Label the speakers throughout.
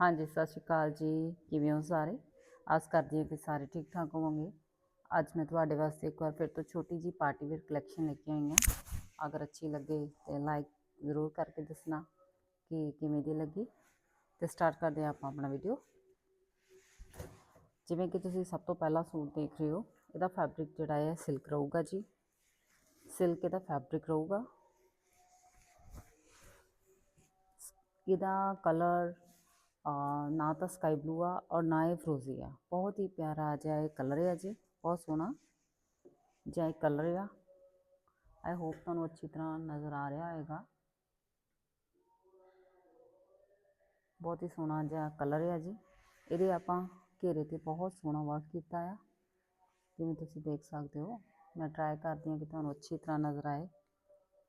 Speaker 1: ਹਾਂਜੀ, ਸਤਿ ਸ਼੍ਰੀ ਅਕਾਲ ਜੀ। ਕਿਵੇਂ ਹੋ ਸਾਰੇ? ਆਸ ਕਰਦੀ ਹਾਂ ਕਿ ਸਾਰੇ ਠੀਕ ਠਾਕ ਹੋਵੋਗੇ। ਅੱਜ ਮੈਂ ਤੁਹਾਡੇ ਵਾਸਤੇ ਇੱਕ ਵਾਰ ਫਿਰ ਤੋਂ ਛੋਟੀ ਜੀ ਪਾਰਟੀ ਵੇਅਰ ਕਲੈਕਸ਼ਨ ਲੈ ਕੇ ਆਈ ਹਾਂ। ਅਗਰ ਅੱਛੀ ਲੱਗੇ ਤੇ ਲਾਈਕ ਜ਼ਰੂਰ ਕਰਕੇ ਦੱਸਣਾ ਕਿ ਕਿਵੇਂ ਦੀ ਲੱਗੀ। ਤੇ ਸਟਾਰਟ ਕਰਦੇ ਹਾਂ ਆਪਾਂ ਆਪਣਾ ਵੀਡੀਓ ਜਿਵੇਂ ਕਿ ਤੁਸੀਂ ਸਭ ਤੋਂ ਪਹਿਲਾਂ ਸੂਟ ਦੇਖ ਰਹੇ ਹੋ, ਇਹਦਾ ਫੈਬਰਿਕ ਜਿਹੜਾ ਹੈ ਸਿਲਕ ਰਹੂਗਾ ਜੀ। ਸਿਲਕ ਇਹਦਾ ਫੈਬਰਿਕ ਰਹੂਗਾ। ਇਹਦਾ ਕਲਰ ਨਾ ਤਾਂ ਸਕਾਈ ਬਲੂ ਆ ਔਰ ਨਾ ਹੀ ਫਰੋਜ਼ੀ ਆ ਬਹੁਤ ਹੀ ਪਿਆਰਾ ਜਿਹਾ ਇਹ ਕਲਰ ਹੈ ਜੀ ਬਹੁਤ ਸੋਹਣਾ ਜਿਹਾ ਇਹ ਕਲਰ ਆ ਆਈ ਹੋਪ ਤੁਹਾਨੂੰ ਅੱਛੀ ਤਰ੍ਹਾਂ ਨਜ਼ਰ ਆ ਰਿਹਾ ਹੋਵੇਗਾ ਬਹੁਤ ਹੀ ਸੋਹਣਾ ਜਿਹਾ ਕਲਰ ਹੈ ਜੀ ਇਹਦੇ ਆਪਾਂ ਘੇਰੇ ਤੇ ਬਹੁਤ ਸੋਹਣਾ ਵਰਕ ਕੀਤਾ ਆ ਜਿਵੇਂ ਤੁਸੀਂ ਦੇਖ ਸਕਦੇ ਹੋ ਮੈਂ ਟਰਾਈ ਕਰਦੀ ਹਾਂ ਕਿ ਤੁਹਾਨੂੰ ਅੱਛੀ ਤਰ੍ਹਾਂ ਨਜ਼ਰ ਆਏ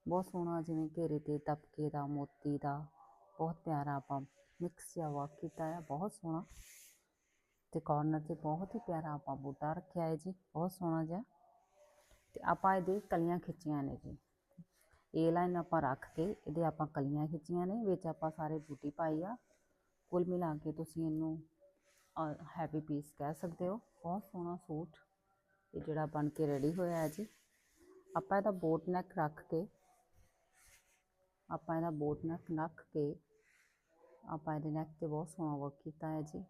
Speaker 1: ਬਹੁਤ ਸੋਹਣਾ ਜਿਵੇਂ ਘੇਰੇ ਤੇ ਤਪਕੇ ਦਾ ਮੋਤੀ ਦਾ ਬਹੁਤ ਪਿਆਰਾ ਆਪਾਂ ਮਿਕਸ ਜਿਹਾ ਵਰਕ ਕੀਤਾ ਹੈ ਬਹੁਤ ਸੋਹਣਾ। ਤੇ ਕਾਰਨਰ ਤੇ ਬਹੁਤ ਹੀ ਪਿਆਰਾ ਆਪਾਂ ਬੂਟਾ ਰੱਖਿਆ ਹੈ ਜੀ, ਬਹੁਤ ਸੋਹਣਾ ਜਿਹਾ। ਤੇ ਆਪਾਂ ਇਹਦੇ ਕਲੀਆਂ ਖਿੱਚੀਆਂ ਨੇ ਜੀ। ਏ ਲਾਈਨ ਆਪਾਂ ਰੱਖ ਕੇ ਇਹਦੇ ਆਪਾਂ ਕਲੀਆਂ ਖਿੱਚੀਆਂ ਨੇ, ਵਿੱਚ ਆਪਾਂ ਸਾਰੇ ਬੂਟੀ ਪਾਈ ਆ। ਕੁੱਲ ਮਿਲਾ ਕੇ ਤੁਸੀਂ ਇਹਨੂੰ ਹੈਵੀ ਪੀਸ ਕਹਿ ਸਕਦੇ ਹੋ। ਬਹੁਤ ਸੋਹਣਾ ਸੂਟ ਇਹ ਜਿਹੜਾ ਬਣ ਕੇ ਰੈਡੀ ਹੋਇਆ ਹੈ ਜੀ। ਆਪਾਂ ਇਹਦਾ ਬੋਟ ਨੈਕ ਰੱਖ ਕੇ, ਆਪਾਂ ਇਹਦਾ ਬੋਟ ਨੈਕ ਰੱਖ ਕੇ ਆਪਾਂ ਇਹਦੇ ਨੈਕ ਤੇ ਬਹੁਤ ਸੋਹਣਾ ਵਰਕ ਕੀਤਾ ਹੈ ਜੀ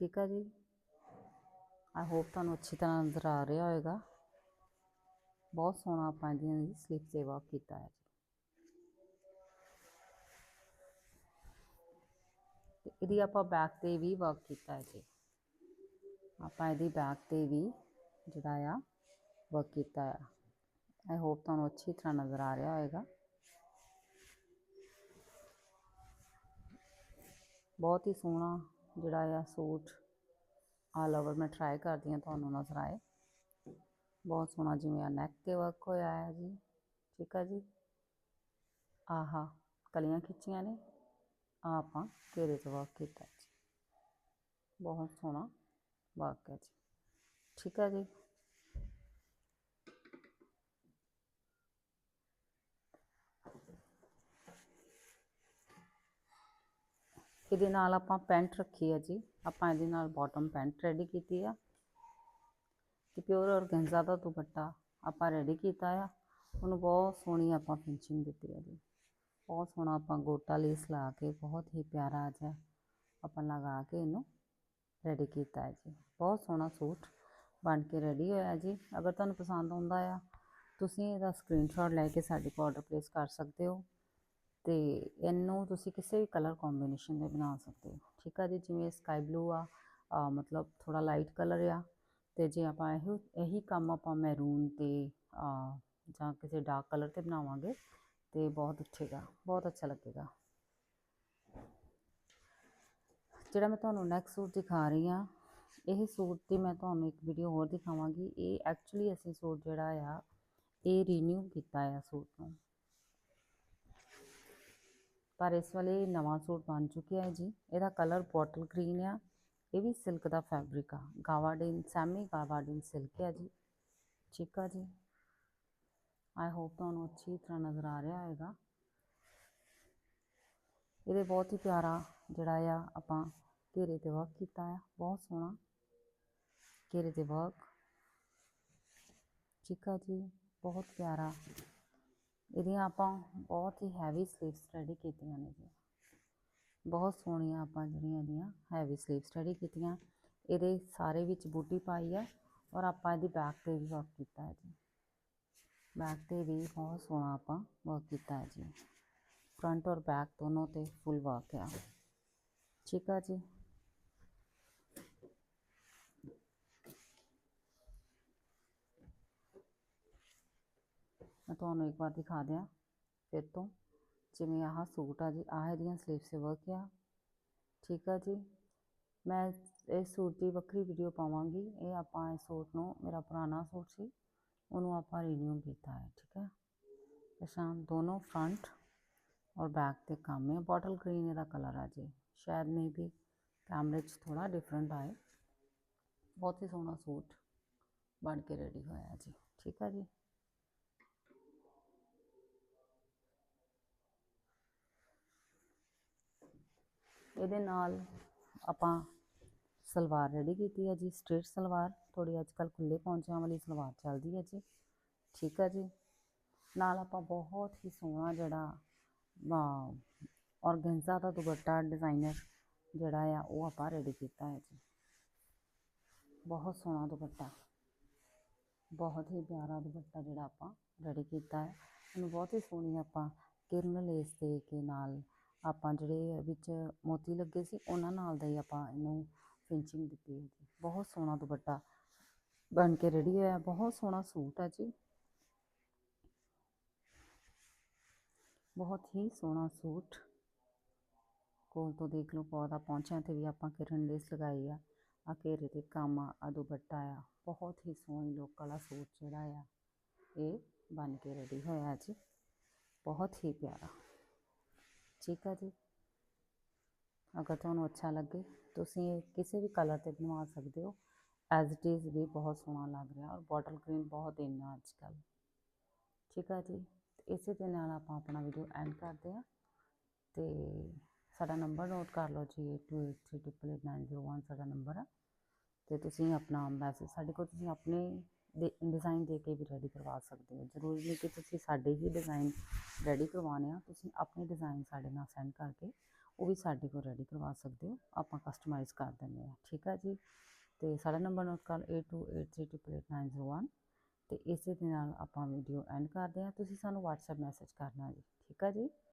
Speaker 1: ਠੀਕ ਹੈ ਜੀ ਆਈ ਹੋਪ ਤੁਹਾਨੂੰ ਅੱਛੀ ਤਰ੍ਹਾਂ ਨਜ਼ਰ ਆ ਰਿਹਾ ਹੋਵੇਗਾ ਬਹੁਤ ਸੋਹਣਾ ਆਪਾਂ ਇਹਦੀਆਂ ਸਲਿਪ ਤੇ ਵਰਕ ਕੀਤਾ ਹੈ ਤੇ ਇਹਦੀ ਆਪਾਂ ਬੈਕ ਤੇ ਵੀ ਵਰਕ ਕੀਤਾ ਹੈ ਜੀ ਆਪਾਂ ਇਹਦੀ ਬੈਕ ਤੇ ਵੀ ਜਿਹੜਾ ਆ ਵਰਕ ਕੀਤਾ ਹੈ ਆਈ ਹੋਪ ਤੁਹਾਨੂੰ ਅੱਛੀ ਤਰ੍ਹਾਂ ਨਜ਼ਰ ਆ ਰਿਹਾ ਹੋਵੇਗਾ ਬਹੁਤ ਹੀ ਸੋਹਣਾ ਜਿਹੜਾ ਆ ਸੂਟ ਆਲ ਓਵਰ ਮੈਂ ਟਰਾਈ ਕਰਦੀ ਹਾਂ ਤੁਹਾਨੂੰ ਨਜ਼ਰ ਆਏ। ਬਹੁਤ ਸੋਹਣਾ ਜਿਵੇਂ ਆ ਨੈਕ ਤੇ ਵਰਕ ਹੋਇਆ ਹੈ ਜੀ, ਠੀਕ ਹੈ ਜੀ? ਆਹਾ, ਕਲੀਆਂ ਖਿੱਚੀਆਂ ਨੇ। ਆ ਆਪਾਂ ਘੇਰੇ ਤੇ ਵਰਕ ਕੀਤਾ ਜੀ। ਬਹੁਤ ਸੋਹਣਾ ਵਰਕ ਹੈ ਜੀ। ਠੀਕ ਹੈ ਜੀ? ਇਹਦੇ ਨਾਲ ਆਪਾਂ ਪੈਂਟ ਰੱਖੀ ਹੈ ਜੀ। ਆਪਾਂ ਇਹਦੇ ਨਾਲ ਬਾਟਮ ਪੈਂਟ ਰੈਡੀ ਕੀਤੀ ਆ। ਤੇ ਪਿਓਰ ਔਰਗੈਂਜ਼ਾ ਦਾ ਦੁਪੱਟਾ ਆਪਾਂ ਰੈਡੀ ਕੀਤਾ ਆ। ਉਹਨੂੰ ਬਹੁਤ ਸੋਹਣੀ ਆਪਾਂ ਫਿਨਿਸ਼ਿੰਗ ਦਿੱਤੀ ਆ ਜੀ। ਬਹੁਤ ਸੋਹਣਾ ਆਪਾਂ ਗੋਟਾ ਲੇਸ ਲਾ ਕੇ ਬਹੁਤ ਹੀ ਪਿਆਰਾ ਜਿਹਾ ਆਪਾਂ ਲਗਾ ਕੇ ਇਹਨੂੰ ਰੈਡੀ ਕੀਤਾ ਹੈ ਜੀ। ਬਹੁਤ ਸੋਹਣਾ ਸੂਟ ਬਣ ਕੇ ਰੈਡੀ ਹੋਇਆ ਜੀ। ਅਗਰ ਤੁਹਾਨੂੰ ਪਸੰਦ ਆਉਂਦਾ ਆ, ਤੁਸੀਂ ਇਹਦਾ ਸਕਰੀਨਸ਼ਾਟ ਲੈ ਕੇ ਸਾਡੇ ਕੋਲ ਆਰਡਰ ਪਲੇਸ ਕਰ ਸਕਦੇ ਹੋ। ਤੇ ਇਹਨੂੰ ਤੁਸੀਂ ਕਿਸੇ ਵੀ ਕਲਰ ਕੰਬੀਨੇਸ਼ਨ ਦੇ ਬਣਾ ਸਕਦੇ ਹੋ। ਠੀਕ ਆ ਜੀ? ਜਿਵੇਂ ਸਕਾਈ ਬਲੂ ਆ ਮਤਲਬ ਥੋੜਾ ਲਾਈਟ ਕਲਰ ਆ ਤੇ ਜੇ ਆਪਾਂ ਇਹੋ, ਇਹੀ ਕੰਮ ਆਪਾਂ ਮੈਰੂਨ ਤੇ ਜਾਂ ਕਿਸੇ ਡਾਰਕ ਕਲਰ ਤੇ ਬਣਾਵਾਂਗੇ ਤੇ ਬਹੁਤ ਉੱਠੇਗਾ ਬਹੁਤ ਅੱਛਾ ਲੱਗੇਗਾ। ਜਿਹੜਾ ਮੈਂ ਤੁਹਾਨੂੰ ਨੈਕਸਟ ਸੂਟ ਦਿਖਾ ਰਹੀ ਆ ਇਹ ਸੂਟ ਦੀ ਮੈਂ ਤੁਹਾਨੂੰ ਇੱਕ ਵੀਡੀਓ ਹੋਰ ਦਿਖਾਵਾਂਗੀ। ਇਹ ਐਕਚੁਅਲੀ ਅਸੀਂ ਸੂਟ ਜਿਹੜਾ ਆ, ਇਹ ਰੀਨਿਊ ਕੀਤਾ ਆ ਸੂਟ ਨੂੰ। ਪਰ ਇਸ ਵਾਲੇ ਨਵਾਂ ਸੂਟ ਬਣ ਚੁੱਕਿਆ ਹੈ ਜੀ। ਇਹਦਾ ਕਲਰ ਬੋਟਲ ਗ੍ਰੀਨ ਆ। ਇਹ ਵੀ ਸਿਲਕ ਦਾ ਫੈਬਰਿਕ ਆ। ਗਾਵਾਡਿਨ ਸੈਮੀ ਗਾਵਾਡਿਨ ਸਿਲਕ ਆ ਜੀ। ਠੀਕ ਆ ਜੀ। ਆਈ ਹੋਪ ਤੁਹਾਨੂੰ ਅੱਛੀ ਤਰ੍ਹਾਂ ਨਜ਼ਰ ਆ ਰਿਹਾ ਹੋਵੇਗਾ ਇਹਦੇ ਬਹੁਤ ਹੀ ਪਿਆਰਾ ਜਿਹੜਾ ਆ, ਆਪਾਂ ਘੇਰੇ ਤੇ ਵਰਕ ਕੀਤਾ ਆ। ਬਹੁਤ ਸੋਹਣਾ ਘੇਰੇ ਤੇ ਵਰਕ ਠੀਕ ਆ ਜੀ। ਬਹੁਤ ਪਿਆਰਾ ਇਹਦੀਆਂ ਆਪਾਂ ਬਹੁਤ ਹੀ ਹੈਵੀ ਸਲੀਵਸ ਰੈਡੀ ਕੀਤੀਆਂ ਨੇ ਜੀ। ਬਹੁਤ ਸੋਹਣੀਆਂ ਆਪਾਂ ਜਿਹੜੀਆਂ ਇਹਦੀਆਂ ਹੈਵੀ ਸਲੀਵਸ ਰੈਡੀ ਕੀਤੀਆਂ। ਇਹਦੇ ਸਾਰੇ ਵਿੱਚ ਬੂਟੀ ਪਾਈ ਆ ਔਰ ਆਪਾਂ ਇਹਦੀ ਬੈਕ ਤੇ ਵੀ ਵਰਕ ਕੀਤਾ ਹੈ ਜੀ। ਬੈਕ ਤੇ ਵੀ ਬਹੁਤ ਸੋਹਣਾ ਆਪਾਂ ਵਰਕ ਕੀਤਾ ਹੈ ਜੀ। ਫਰੰਟ ਔਰ ਬੈਕ ਦੋਨੋਂ ਤੇ ਫੁੱਲ ਵਰਕ ਆ। ਠੀਕ ਆ ਜੀ। ਮੈਂ ਤੁਹਾਨੂੰ ਇੱਕ ਵਾਰ ਦਿਖਾ ਦਿਆਂ। ਫਿਰ ਤੋਂ ਜਿਵੇਂ ਆਹ ਸੂਟ ਆ ਜੀ, ਆਹ ਇਹਦੀਆਂ ਸਲੀਵਸ ਤੇ ਵਰਕ ਆ। ਠੀਕ ਆ ਜੀ? ਮੈਂ ਇਸ ਸੂਟ ਦੀ ਵੱਖਰੀ ਵੀਡੀਓ ਪਾਵਾਂਗੀ। ਇਹ ਆਪਾਂ ਇਸ ਸੂਟ ਨੂੰ, ਮੇਰਾ ਪੁਰਾਣਾ ਸੂਟ ਸੀ, ਉਹਨੂੰ ਆਪਾਂ ਰੀਨਿਊ ਕੀਤਾ ਹੈ, ਠੀਕ ਹੈ ਅਸਾਂ ਦੋਨੋਂ ਫਰੰਟ ਔਰ ਬੈਕ ਤੇ ਕੰਮ ਹੈ ਬੋਟਲ ਗ੍ਰੀਨ ਇਹਦਾ ਕਲਰ ਆ ਜੀ। ਸ਼ਾਇਦ ਮੇਬੀ ਕੈਮਰੇ 'ਚ ਥੋੜਾ ਡਿਫਰੈਂਟ ਆਏ। ਬਹੁਤ ਹੀ ਸੋਹਣਾ ਸੂਟ ਬਣ ਕੇ ਰੈਡੀ ਹੋਇਆ ਜੀ। ਠੀਕ ਆ ਜੀ? ਇਹਦੇ ਨਾਲ ਆਪਾਂ ਸਲਵਾਰ ਰੈਡੀ ਕੀਤੀ ਹੈ ਜੀ ਸਟ੍ਰੇਟ ਸਲਵਾਰ। ਥੋੜੀ ਅੱਜ ਕੱਲ ਖੁੱਲੇ ਪੌਂਚਿਆਂ ਵਾਲੀ ਸਲਵਾਰ ਚੱਲਦੀ ਹੈ ਜੀ। ਠੀਕ ਹੈ ਜੀ। ਨਾਲ ਆਪਾਂ ਬਹੁਤ ਹੀ ਸੋਹਣਾ ਜਿਹੜਾ ਔਰਗੈਂਜ਼ਾ ਦਾ ਦੁਪੱਟਾ ਡਿਜ਼ਾਈਨਰ ਜਿਹੜਾ ਆ, ਉਹ ਆਪਾਂ ਰੈਡੀ ਕੀਤਾ ਹੈ ਜੀ। ਬਹੁਤ ਸੋਹਣਾ ਦੁਪੱਟਾ। ਬਹੁਤ ਹੀ ਪਿਆਰਾ ਦੁਪੱਟਾ ਜਿਹੜਾ ਆਪਾਂ ਰੈਡੀ ਕੀਤਾ ਹੈ। ਇਹਨੂੰ ਬਹੁਤ ਹੀ ਸੋਹਣੀ ਆਪਾਂ ਕਿਰਨ ਲੇਸ ਦੇ ਕੇ ਨਾਲ ਆਪਾਂ ਜਿਹੜੇ ਵਿੱਚ ਮੋਤੀ ਲੱਗੇ ਸੀ, ਉਹਨਾਂ ਨਾਲ ਦਾ ਹੀ ਆਪਾਂ ਇਹਨੂੰ ਫਿਨਿਸ਼ਿੰਗ ਦਿੱਤੀ ਹੈ ਜੀ। ਬਹੁਤ ਸੋਹਣਾ ਦੁਪੱਟਾ ਬਣ ਕੇ ਰੈਡੀ ਹੋਇਆ, ਬਹੁਤ ਸੋਹਣਾ ਸੂਟ ਆ ਜੀ। ਬਹੁਤ ਹੀ ਸੋਹਣਾ ਸੂਟ। ਕੋਲ ਤੋਂ ਦੇਖ ਲਓ, ਪੌਦਾ ਪਹੁੰਚਿਆ ਤੇ ਵੀ ਆਪਾਂ ਕਿਰਨ ਲੇਸ ਲਗਾਈ ਆ। ਆ ਘੇਰੇ ਤੇ ਕੰਮ ਆ ਆ ਦੁਪੱਟਾ ਆ। ਬਹੁਤ ਹੀ ਸੋਹਣੀ ਲੋਕ ਵਾਲਾ ਸੂਟ ਜਿਹੜਾ ਆ, ਇਹ ਬਣ ਕੇ ਰੈਡੀ ਹੋਇਆ ਜੀ। ਬਹੁਤ ਹੀ ਪਿਆਰਾ। ਠੀਕ ਆ ਜੀ। ਅਗਰ ਤੁਹਾਨੂੰ ਅੱਛਾ ਲੱਗੇ, ਤੁਸੀਂ ਇਹ ਕਿਸੇ ਵੀ ਕਲਰ ਤੇ ਬਣਵਾ ਸਕਦੇ ਹੋ। ਐਜ਼ ਇਟ ਇਜ਼ ਵੀ ਬਹੁਤ ਸੋਹਣਾ ਲੱਗ ਰਿਹਾ ਔਰ ਬੋਟਲ ਗ੍ਰੀਨ ਬਹੁਤ ਇੰਨਾ ਅੱਜ ਕੱਲ੍ਹ ਠੀਕ ਆ ਜੀ। ਇਸੇ ਦੇ ਨਾਲ ਆਪਾਂ ਆਪਣਾ ਵੀਡੀਓ ਐਂਡ ਕਰਦੇ ਹਾਂ। ਤੇ ਸਾਡਾ ਨੰਬਰ ਨੋਟ ਕਰ ਲਓ ਜੀ 8283889001 ਸਾਡਾ ਨੰਬਰ ਆ। ਤੇ ਤੁਸੀਂ ਆਪਣਾ ਮੈਸੇਜ ਸਾਡੇ ਕੋਲ ਤੁਸੀਂ ਆਪਣੇ ਡਿਜ਼ਾਈਨ ਦੇ ਕੇ ਵੀ ਰੈਡੀ ਕਰਵਾ ਸਕਦੇ ਹੋ। ਜ਼ਰੂਰੀ ਨਹੀਂ ਕਿ ਤੁਸੀਂ ਸਾਡੇ ਹੀ ਡਿਜ਼ਾਈਨ ਰੈਡੀ ਕਰਵਾਉਣੇ ਆ, ਤੁਸੀਂ ਆਪਣੇ ਡਿਜ਼ਾਈਨ ਸਾਡੇ ਨਾਲ ਸੈਂਡ ਕਰਕੇ ਉਹ ਵੀ ਸਾਡੇ ਕੋਲ ਰੈਡੀ ਕਰਵਾ ਸਕਦੇ ਹੋ। ਆਪਾਂ ਕਸਟਮਾਈਜ਼ ਕਰ ਦਿੰਦੇ ਆ ਠੀਕ ਆ ਜੀ? ਤੇ ਸਾਡਾ ਨੰਬਰ ਨੋਟ ਕਰ 8283889001 ਤੇ ਇਸੇ ਦੇ ਨਾਲ ਆਪਾਂ ਵੀਡੀਓ ਐਂਡ ਕਰਦੇ ਹਾਂ। ਤੁਸੀਂ ਸਾਨੂੰ WhatsApp ਮੈਸੇਜ ਕਰਨਾ ਜੀ। ਠੀਕ ਆ ਜੀ?